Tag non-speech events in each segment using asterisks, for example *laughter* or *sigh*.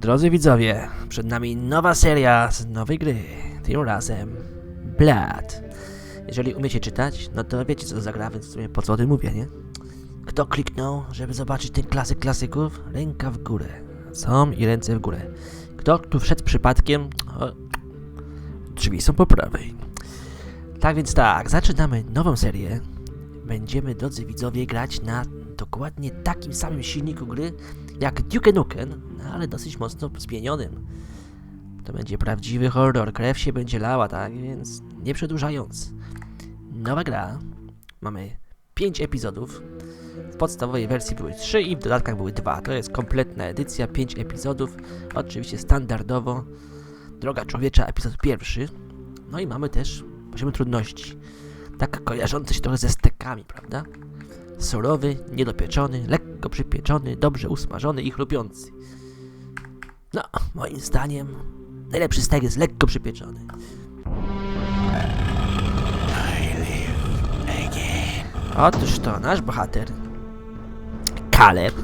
Drodzy widzowie, przed nami nowa seria z nowej gry. Tym razem Blood. Jeżeli umiecie czytać, no to wiecie co to za gra, więc w sumie po co o tym mówię, nie? Kto kliknął, żeby zobaczyć ten klasyk klasyków? Ręka w górę. Są i ręce w górę. Kto tu wszedł przypadkiem? O, drzwi są po prawej. Tak więc tak, zaczynamy nową serię. Będziemy, drodzy widzowie, grać na dokładnie takim samym silniku gry jak Duke Nukem, no ale dosyć mocno zmienionym. To będzie prawdziwy horror, krew się będzie lała, tak więc nie przedłużając. Nowa gra. Mamy 5 epizodów. W podstawowej wersji były 3 i w dodatkach były 2. To jest kompletna edycja, 5 epizodów. Oczywiście standardowo. Droga człowiecza, epizod pierwszy. No i mamy też poziomy trudności. Tak kojarzący się trochę ze stekami, prawda? Surowy, niedopieczony, lekko przypieczony, dobrze usmażony i chrupiący. No, moim zdaniem najlepszy stek jest lekko przypieczony. Otóż to nasz bohater, Kaleb,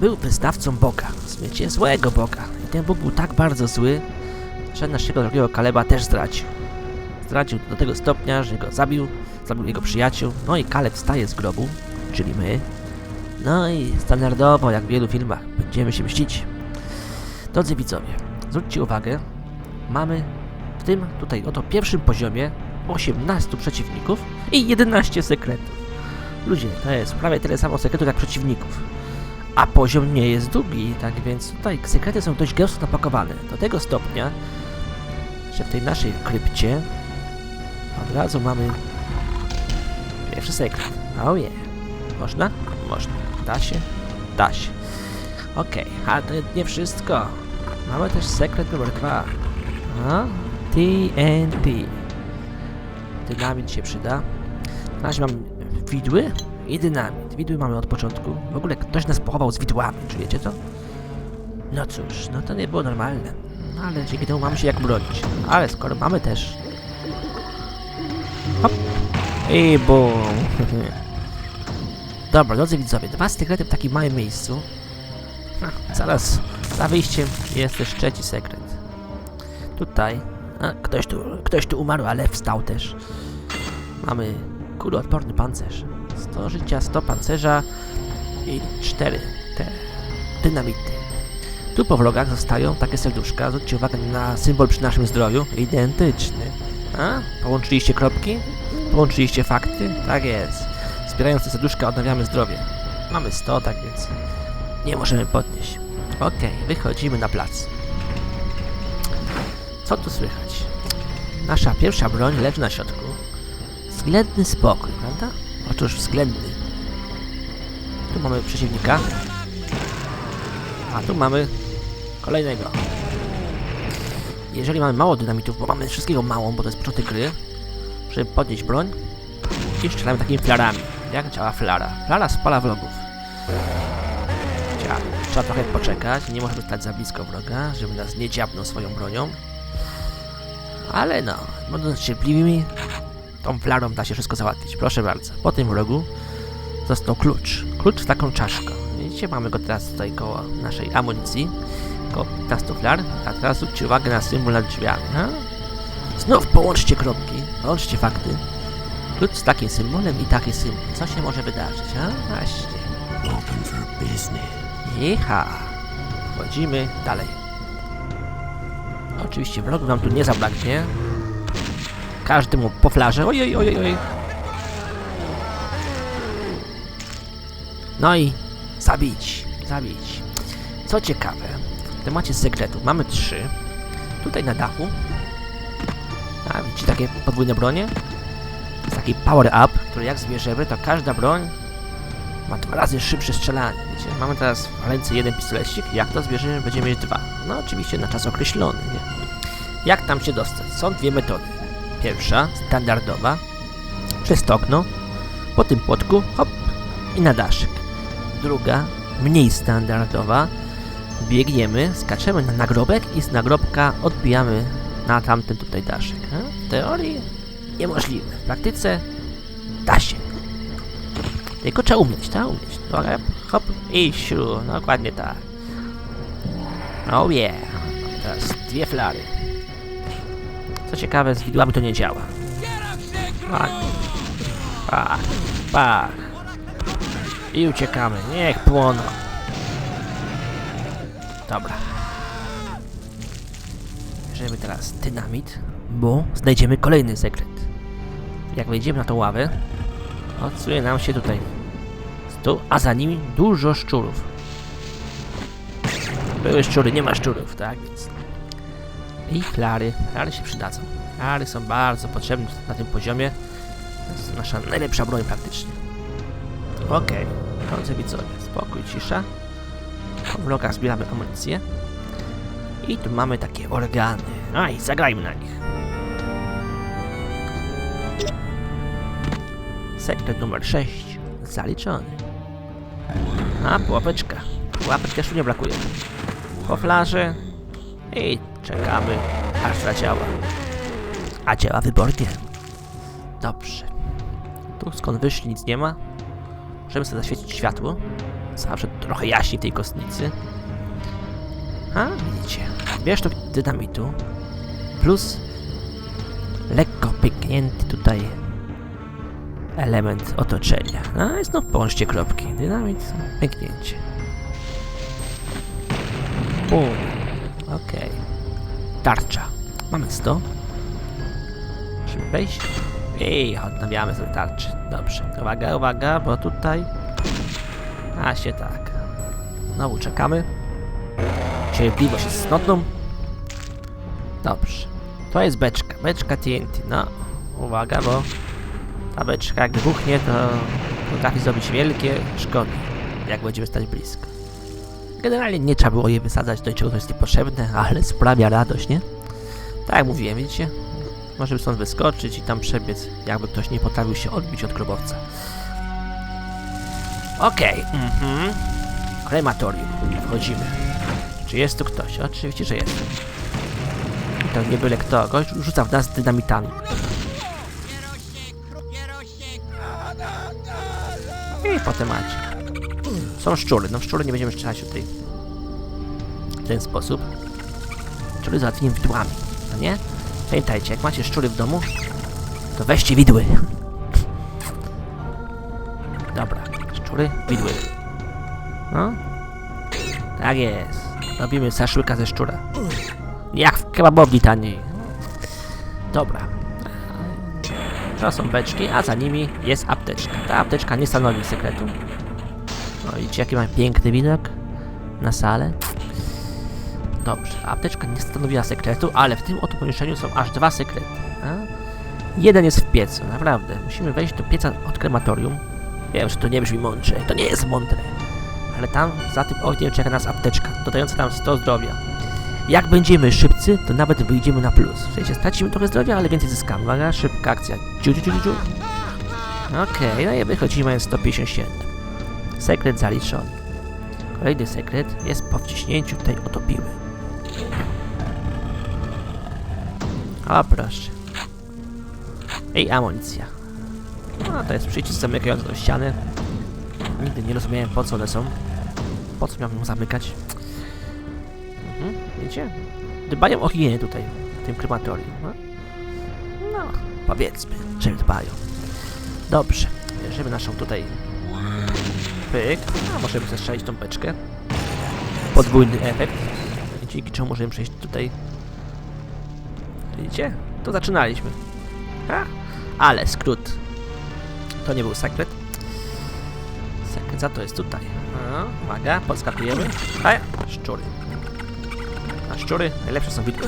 był wyznawcą Boga, wiecie, złego Boga. I ten Bóg był tak bardzo zły, że naszego drogiego Kaleba też zdradził. Zdradził do tego stopnia, że go zabił, zabił jego przyjaciół, no i Kaleb wstaje z grobu, czyli my. No i standardowo, jak w wielu filmach, będziemy się mścić. Drodzy widzowie, zwróćcie uwagę, mamy w tym tutaj oto pierwszym poziomie 18 przeciwników i 11 sekretów. Ludzie, to jest prawie tyle samo sekretów jak przeciwników. A poziom nie jest długi, tak więc tutaj sekrety są dość gęsto napakowane. Do tego stopnia, że w tej naszej krypcie od razu mamy pierwszy sekret. Oh yeah. Można? Można. Da się? Da się. Okej, a to nie wszystko. Mamy też sekret numer dwa. A? TNT. Dynamit się przyda. Na mam widły i dynamit. Widły mamy od początku. W ogóle ktoś nas pochował z widłami, czy wiecie to? No cóż, no to nie było normalne. No ale dzięki temu mamy się jak bronić. Ale skoro mamy też... Hop! I bum! *laughs* Dobra, drodzy widzowie, dwa sekrety w takim małym miejscu. Zaraz za wyjściem jest też trzeci sekret. Tutaj. A, ktoś tu, ktoś tu umarł, ale wstał też. Mamy kuloodporny pancerz. 100 życia, 100 pancerza i 4 te dynamity. Tu po wrogach zostają takie serduszka. Zwróćcie uwagę na symbol przy naszym zdrowiu. Identyczny. A? Połączyliście kropki? Połączyliście fakty? Tak jest. Zbierając te serduszka odnawiamy zdrowie. Mamy 100, tak więc nie możemy podnieść. Okej, wychodzimy na plac. Co tu słychać? Nasza pierwsza broń leży na środku. Względny spokój, prawda? Otóż względny. Tu mamy przeciwnika. A tu mamy kolejnego. Jeżeli mamy mało dynamitów, bo mamy wszystkiego mało, bo to jest początek gry, żeby podnieść broń i strzelamy takimi flarami. Jak działa flara? Flara spala wrogów. Trzeba trochę poczekać, nie możemy stać za blisko wroga, żeby nas nie dziabnął swoją bronią. Ale no, będąc cierpliwymi, tą flarą da się wszystko załatwić. Proszę bardzo. Po tym wrogu został klucz. Klucz z taką czaszką. Widzicie, mamy go teraz tutaj koło naszej amunicji. Koło 15 flar. A teraz zwróćcie uwagę na symbol nad drzwiami. Ha? Znów połączcie kropki, połączcie fakty. Klucz z takim symbolem i taki symbol. Co się może wydarzyć, a? Właśnie. Open for business. Jecha. Wchodzimy dalej. Oczywiście wrogów nam tu nie zabraknie. Każdemu po flarze. Ojej, ojej, ojej. No i zabić, zabić. Co ciekawe, w temacie sekretu mamy trzy. Tutaj na dachu. A widzicie takie podwójne bronie? To jest taki power up, który jak zbierzemy, to każda broń ma dwa razy szybsze strzelanie. Wiecie, mamy teraz w ręce jeden pistolecik, jak to zbierzemy, będziemy mieć dwa. No oczywiście na czas określony, nie? Jak tam się dostać? Są dwie metody. Pierwsza, standardowa, przez to okno, po tym płotku, hop, i na daszek. Druga, mniej standardowa, biegniemy, skaczemy na nagrobek i z nagrobka odbijamy na tamten tutaj daszek. A? W teorii niemożliwe, w praktyce da się. Tylko trzeba umieć, trzeba umieć. Hop, hop i siu, dokładnie tak. Oh yeah. Teraz dwie flary. Co ciekawe, z widłami to nie działa. Pak. Pak. Pak. I uciekamy. Niech płoną. Dobra. Bierzemy teraz dynamit, bo znajdziemy kolejny sekret. Jak wejdziemy na tą ławę, odsuje nam się tutaj stół, a za nimi dużo szczurów. Były szczury, nie ma szczurów, tak więc. I flary. Flary się przydadzą. Flary są bardzo potrzebne na tym poziomie. To jest nasza najlepsza broń praktycznie. Okej, okay. drodzy widzowie, spokój, cisza. Po vlogach zbieramy amunicję. I tu mamy takie organy. A i zagrajmy na nich. Sekret numer 6. Zaliczony. A, pułapeczka. Też tu nie brakuje. Po flarze. I czekamy, aż zadziała. A działa wybornie. Dobrze. Tu skąd wyszli nic nie ma. Możemy sobie zaświecić światło. Zawsze trochę jaśniej tej kostnicy. A, widzicie. Bierz tu dynamitu. Plus lekko pyknięty tutaj element otoczenia. A i znów połączcie kropki. Dynamit, pęknięcie. Bum. Okej. Tarcza. Mamy 100. Musimy wejść. I odnawiamy sobie tarczy. Dobrze. Uwaga, uwaga, bo tutaj... A się tak. Znowu czekamy. Cierpliwość jest cnotną. Dobrze. To jest beczka. Beczka TNT. No, uwaga, bo ta beczka jak wybuchnie, to potrafi zrobić wielkie szkody, jak będziemy stać blisko. Generalnie nie trzeba było jej wysadzać do niczego, co jest niepotrzebne, ale sprawia radość, nie? Tak jak mówiłem, widzicie? Możemy stąd wyskoczyć i tam przebiec, jakby ktoś nie potrafił się odbić od grobowca. Okej, mhm. Krematorium. Wchodzimy. Czy jest tu ktoś? Oczywiście, że jest. I to nie byle kto. Gość rzuca w nas dynamitami. I potem macie. Są szczury. No szczury nie będziemy strzelać tutaj. W ten sposób. Szczury załatwimy widłami. No nie? Pamiętajcie, jak macie szczury w domu, to weźcie widły. Dobra. Szczury, widły. No. Tak jest. Robimy szaszłyka ze szczura. Jak w kebabowni taniej. Dobra. To są beczki, a za nimi jest apteczka. Ta apteczka nie stanowi sekretu. No widzicie jaki mamy piękny widok na salę. Dobrze, apteczka nie stanowiła sekretu, ale w tym oto pomieszczeniu są aż dwa sekrety. A? Jeden jest w piecu, naprawdę. Musimy wejść do pieca od krematorium. Wiem, że to nie brzmi mądrze, to nie jest mądre. Ale tam, za tym ogniem czeka nas apteczka, dodająca nam 100 zdrowia. Jak będziemy szybcy, to nawet wyjdziemy na plus. W sensie stracimy trochę zdrowia, ale więcej zyskamy. Uwaga, szybka akcja. Ciu, ciu, ciu, ciu. Okej, no i wychodzimy mając 157. Sekret zaliczony. Kolejny sekret jest po wciśnięciu tej oto piły. O proszę. I amunicja. No to jest przycisk zamykający do ściany. Nigdy nie rozumiałem po co one są. Po co miałbym zamykać? Mhm, widzicie? Dbają o higienę tutaj, w tym krematorium. No, no powiedzmy, że dbają. Dobrze, bierzemy naszą tutaj pyk. A możemy zestrzelić tą beczkę. Podwójny efekt. Dzięki czemu możemy przejść tutaj. Widzicie? To zaczynaliśmy. A? Ale skrót. To nie był sekret. Za to jest tutaj. A, uwaga, podskakujemy. A, szczury. A szczury najlepsze są widły.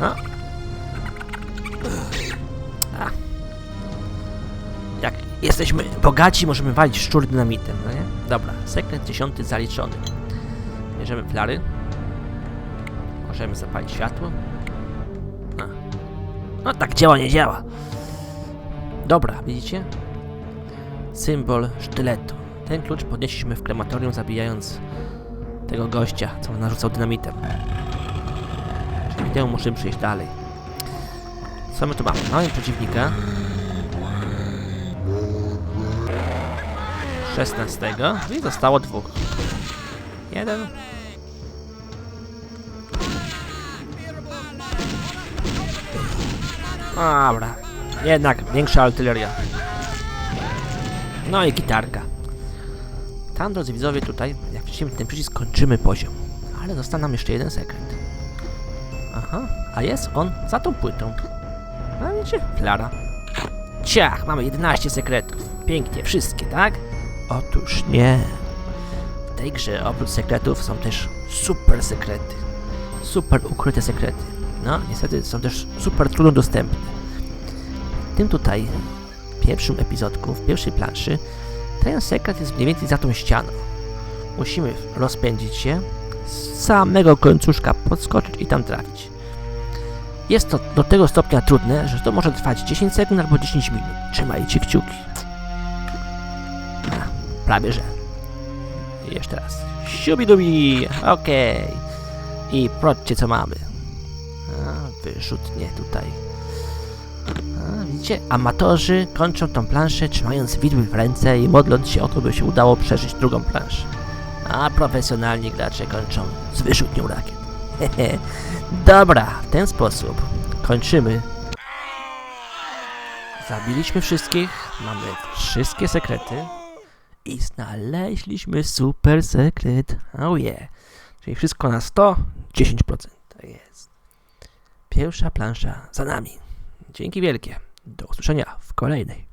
No. A. Jak jesteśmy bogaci, możemy walić szczury dynamitem, no nie? Dobra, sekret dziesiąty zaliczony. Bierzemy flary. Możemy zapalić światło. No. no tak działa, nie działa. Dobra, widzicie? Symbol sztyletu. Ten klucz podnieśliśmy w krematorium, zabijając tego gościa, co narzucał dynamitem. Czyli temu musimy przejść dalej. Co my tu mamy? Mamy przeciwnika. 16 i zostało dwóch. Jeden. Dobra. Jednak większa artyleria. No i gitarka. Tam, drodzy widzowie, tutaj, jak wciśniemy ten przycisk, kończymy poziom. Ale został nam jeszcze jeden sekret. Aha, a jest on za tą płytą. A wiecie, flara. Ciach, mamy 11 sekretów. Pięknie, wszystkie, tak? Otóż nie. W tej grze oprócz sekretów są też super sekrety. Super ukryte sekrety. No, niestety są też super trudno dostępne. Tym tutaj pierwszym epizodku, w pierwszej planszy, ten sekret jest mniej więcej za tą ścianą. Musimy rozpędzić się, z samego końcuszka podskoczyć i tam trafić. Jest to do tego stopnia trudne, że to może trwać 10 sekund albo 10 minut. Trzymajcie kciuki. Prawie że. Jeszcze raz. Siubidubi! Okej. I patrzcie co mamy. A, wyrzutnie tutaj. Widzicie? Amatorzy kończą tą planszę trzymając widły w ręce i modląc się o to, by się udało przeżyć drugą planszę. A profesjonalni gracze kończą z wyrzutnią rakiet. Hehe. *laughs* Dobra, w ten sposób kończymy. Zabiliśmy wszystkich, mamy wszystkie sekrety i znaleźliśmy super sekret. Oh yeah. Czyli wszystko na 100, 10%. To jest. Pierwsza plansza za nami. Dzięki wielkie. Do usłyszenia w kolejnej.